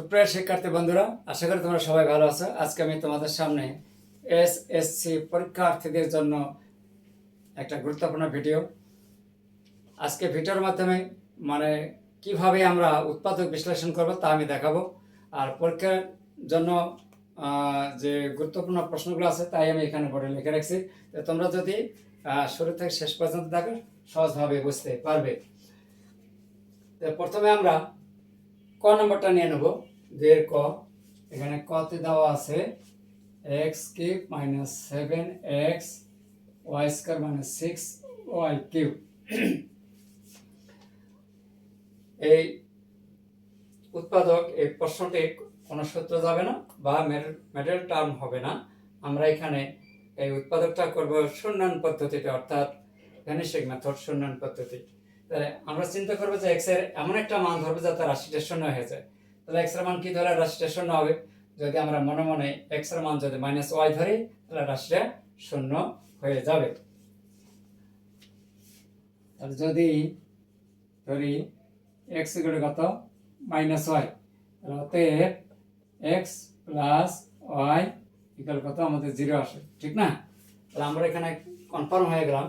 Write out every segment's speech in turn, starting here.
সুপ্রিয় শিক্ষার্থী বন্ধুরা, আশা করি তোমরা সবাই ভালো আছো। আজকে আমি তোমাদের সামনে এস এসসি পরীক্ষার্থীদের জন্য একটা গুরুত্বপূর্ণ ভিডিও আজকে ভিডিওর মাধ্যমে মানে কীভাবে আমরা উৎপাদক বিশ্লেষণ করব তা আমি দেখাবো। আর পরীক্ষার জন্য যে গুরুত্বপূর্ণ প্রশ্নগুলো আছে তাই আমি এখানে বোর্ডে লিখে রাখছি। তোমরা যদি শুরু থেকে শেষ পর্যন্ত দেখো, সহজভাবে বুঝতে পারবে। প্রথমে আমরা ক নম্বরটা নিয়ে নেব। দুইয়ের ক, এখানে কতে দেওয়া আছে x cube minus seven x, y square minus six, y cube. এই উৎপাদক এই প্রশ্নটি কোনো সূত্র যাবে না বা মেডেল টার্ম হবে না। আমরা এখানে এই উৎপাদকটা করব শূন্যায়ন পদ্ধতিতে, অর্থাৎ ভ্যানিশিং মেথড শূন্যায়ন পদ্ধতি। তাহলে আমরা চিন্তা করব যে এক্সের এমন একটা মান ধরবো যাতে রাশিটা শূন্য হয়ে যায়। তাহলে এক্সের মান কি? ধরে রাশিটা শূন্য হবে। যদি আমরা মনে মনে এক্সের মান যদি মাইনাস ওয়াই ধরি, তাহলে রাশিটা শূন্য হয়ে যাবে। তাহলে যদি ধরি এক্স ইকুয়াল কত? মাইনাস ওয়াই তাহলে অতএব এক্স প্লাস ওয়াই ইকুয়াল কত? আমাদের জিরো আসে। ঠিক না? তাহলে আমরা এখানে কনফার্ম হয়ে গেলাম।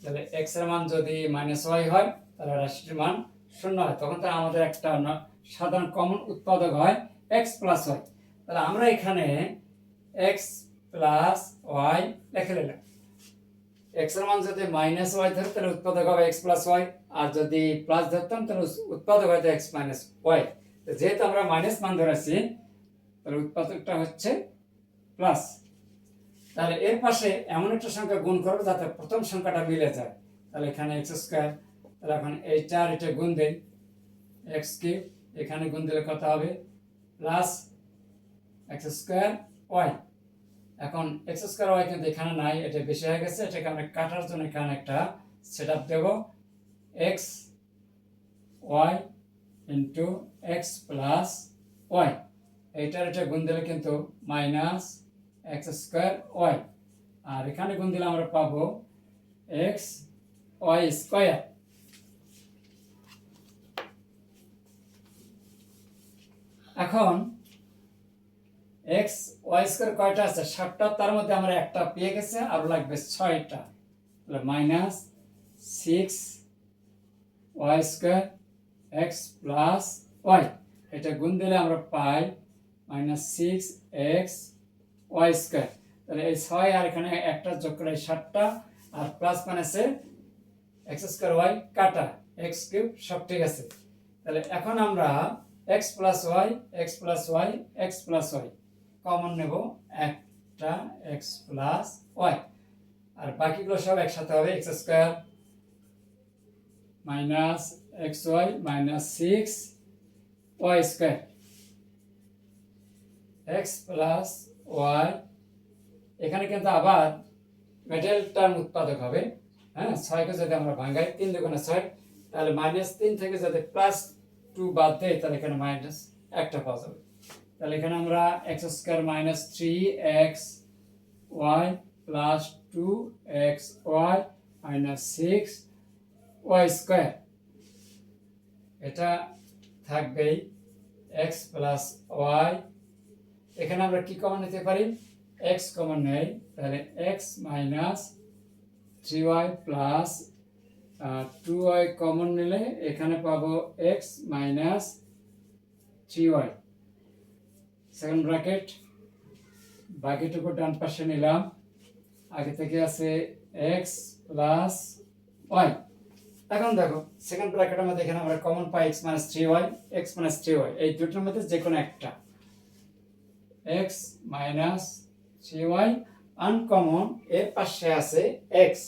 তাহলে এক্সের মান যদি মাইনাস ওয়াই হয়, তাহলে রাশিটির মান শূন্য হয়, তখন তো আমাদের একটা সাধারণ কমন উৎপাদক হয় এক্স প্লাস ওয়াই তাহলে আমরা এখানে এক্স প্লাস ওয়াই লিখে নিলাম। এক্সের মান যদি মাইনাস ওয়াই ধরে, তাহলে উৎপাদক হবে এক্স প্লাস ওয়াই আর যদি প্লাস ধরতাম, তাহলে উৎপাদক হয়তো এক্স মাইনাস ওয়াই যেহেতু আমরা মাইনাস মান ধরেছি, তাহলে উৎপাদকটা হচ্ছে প্লাস তাহলে এর পাশে এমন একটা সংখ্যা গুণ করব যাতে প্রথম সংখ্যাটা মিলে যায়। তাহলে এখানে এক্স স্কোয়ার তাহলে এখন এইটা আর এটা গুণ দেই এক্স কিউব এখানে গুণ দিলে কত হবে? প্লাস এক্স স্কোয়ার ওয়াই এখন এক্স স্কোয়ার ওয়াই কিন্তু এখানে নাই, এটা বেশি হয়ে গেছে, এটাকে আমরা কাটার জন্য এখানে একটা সেট আপ দেবো। X y into x plus y এইটার এটা গুণ দিলে কিন্তু মাইনাস এক্স স্কোয়ার ওয়াই আর এখানে গুণ দিলে আমরা পাবো এক্স ওয়াই স্কোয়ার এখন এক্স ওয়াই স্কোয়ার কয়টা আছে? সাতটা, তার মধ্যে আমরা একটা পেয়ে গেছে, আর লাগবে ছয়টা। তাহলে minus six y square x plus y এটা গুণ দিলে আমরা পাই minus six x y square তাহলে এই ছয় আর এখানে একটা যোগ করে সাতটা, আর প্লাস মাইনাসে এক্স স্কোয়ার ওয়াই কাটা। এক্স কিউব সব ঠিক আছে। তাহলে এখন আমরা x plus y x plus y x plus y common নেব একটা এক্স প্লাস ওয়াই আর বাকিগুলো সব একসাথে হবে x square minus x y minus six y square x plus y এখানে কিন্তু আবার মেটেল টার্ম উৎপাদক হবে। হ্যাঁ ছয়কে যদি আমরা ভাঙাই, তিন দুগুণে ছয়, তাহলে মাইনাস তিন থেকে যদি প্লাস টু বাদ দেয় তাহলে এখানে মাইনাস একটা পাওয়া যাবে। তাহলে এখানে আমরা x square minus three x y plus two x y minus six y square এটা থাকবেই এক্স প্লাস ওয়াই এখানে আমরা কি কমন নিতে পারি? এক্স কমন নেই। তাহলে x minus three y plus two y common নিলে এখানে পাবো x minus three y second bracket বাকিটুকু ডান পাশে নিলাম। আগে থেকে আছে এক্স প্লাস ওয়াই এখন দেখো সেকেন্ড ব্র্যাকেটের মধ্যে এখানে আমরা কমন পাই x minus three y x minus three y এই দুটোর মধ্যে যে কোনো একটা। X minus three y uncommon এর পাশে আছে এক্স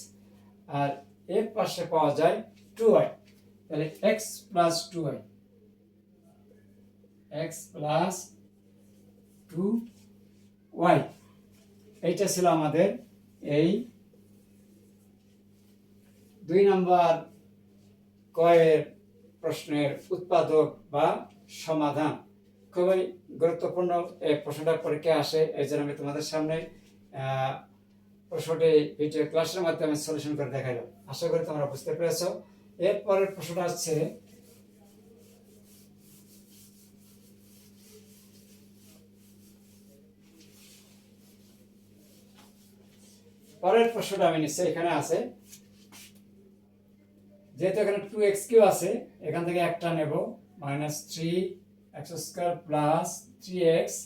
আর এর পাশে পাওয়া যায় টু ওয়াই তাহলে x plus two y x plus two y এইটা ছিল আমাদের এই দুই নম্বর কয়ের প্রশ্নের উৎপাদক বা সমাধান। খুবই গুরুত্বপূর্ণ এই প্রশ্নটা পরীক্ষা আসে, এই জন্য আমি তোমাদের সামনে প্রশ্নটি ভিডিও ক্লাসের মাধ্যমে সলিউশন করে দেখাইলাম। আশা করি তোমরা বুঝতে পেরেছ। এরপরের প্রশ্নটা আসছে পরের প্রশ্নটা আমি নিচ্ছি এখানে আছে। যেহেতু এখানে টু এক্স কিউ আছে, এখান থেকে একটা নেব minus three x square plus three x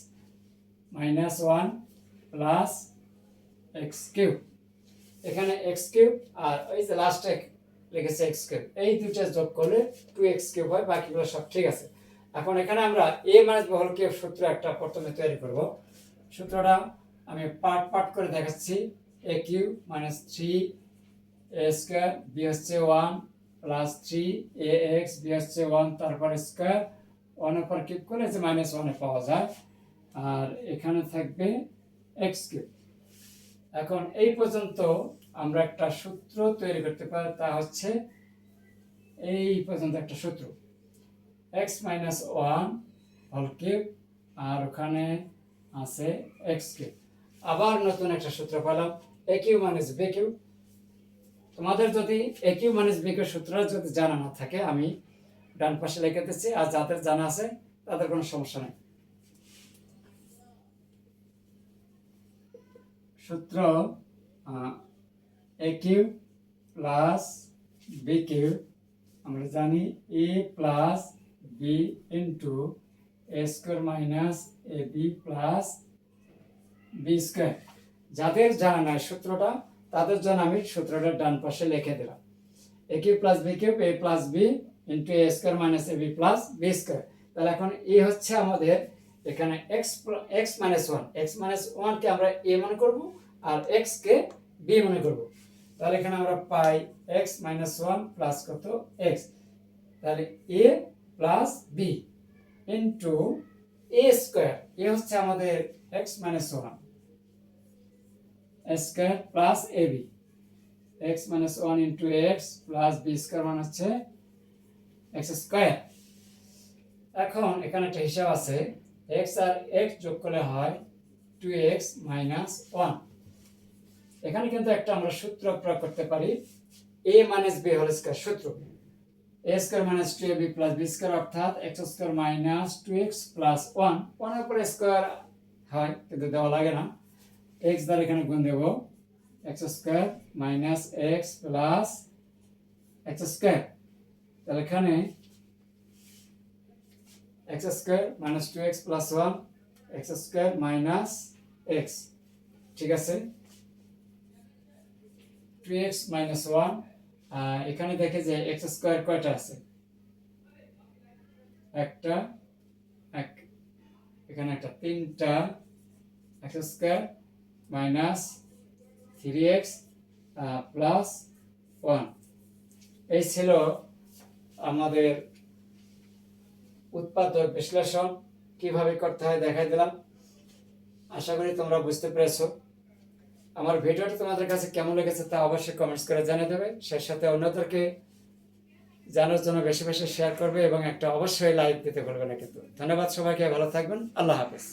minus one plus x cube এখানে এক্স কিউব আর ওই যে লাস্টে লিখেছে এক্স কিউব এই দুইটা যোগ করলে টু এক্স কিউব হয়, বাকিগুলো সব ঠিক আছে। এখন এখানে আমরা এ মাইনাস বহল কিউব সূত্র একটা প্রথমে তৈরি করব। সূত্রটা আমি পার্ট পার্ট করে দেখাচ্ছি। A cube minus three a square b হচ্ছে one plus three a x b হচ্ছে ওয়ান তারপর স্কোয়ার ওয়ানের পর কিউব করলে যে মাইনাস ওয়ানে পাওয়া যায়। আর এখানে থাকবে এক্স কিউব এখন এই পর্যন্ত আমরা একটা সূত্র তৈরি করতে পারি, তা হচ্ছে এই পর্যন্ত একটা সূত্র। এক্স মাইনাস ওয়ান হল কিউব আর ওখানে আছে এক্স কিউব আবার নতুন একটা সূত্র পেলাম এ কিউ মাইনাস কিউ তোমাদের যদি এ কিউ মাইনাস কিউ সূত্র যদি জানা না থাকে, আমি ডান পাশে লিখে দিচ্ছি, আর যাদের জানা আছে, তাদের কোনো সমস্যা নেই। সূত্র a cube plus b cube আমরা জানি a plus b into a square minus a b plus b square যাদের জানা নাই সূত্রটা, তাদের জন্য আমি সূত্রটা ডান পাশে লিখে দিলাম। A cube plus b cube a plus b into a square minus a b plus b square তাহলে এখন এ হচ্ছে আমাদের এখানে x x minus one x minus ওয়ানকে আমরা এ মনে করব আর এক্স কে বি মনে করব। তাহলে এখানে আমরা পাই এক্স মাইনাস ওয়ান প্লাস কত এক্স তাহলে a plus b into a square a হচ্ছে আমাদের x minus one square plus a b x minus one into x plus b square মানে হচ্ছে এক্স স্কোয়ার এখন এখানে একটা হিসাব আছে। এক্স আর এক্স যোগ করলে হয় টু এক্স মাইনাস ওয়ান এখানে কিন্তু একটা আমরা সূত্র প্রয়োগ করতে পারি। A minus b whole square সূত্র। A square minus two a b plus b square অর্থাৎ x square minus two x plus one ওয়ানের উপরে স্কোয়ার হয়, কিন্তু দেওয়া লাগে না। এক্স দ্বারা এখানে গুণ দেবো। X square minus x plus x square তাহলে এখানে x square minus two x plus one x square minus x ঠিক আছে? টু এক্স মাইনাস ওয়ান এখানে দেখে যে এক্স স্কোয়ার কয়টা আছে? একটা, এক, এখানে একটা, তিনটা x square minus three x plus one এই ছিল আমাদের উৎপাদক বিশ্লেষণ কীভাবে করতে হয় দেখাই দিলাম। আশা করি তোমরা বুঝতে পেরেছ। আমার ভিডিওটা তোমাদের কাছে কেমন লেগেছে তা অবশ্যই কমেন্টস করে জানিয়ে দেবে। সে সাথে অন্যদেরকে জানার জন্য বেশি বেশি শেয়ার করবে এবং একটা অবশ্যই লাইক দিতে ভুলবে না কিন্তু। ধন্যবাদ সবাইকে, ভালো থাকবেন। আল্লাহ হাফেজ।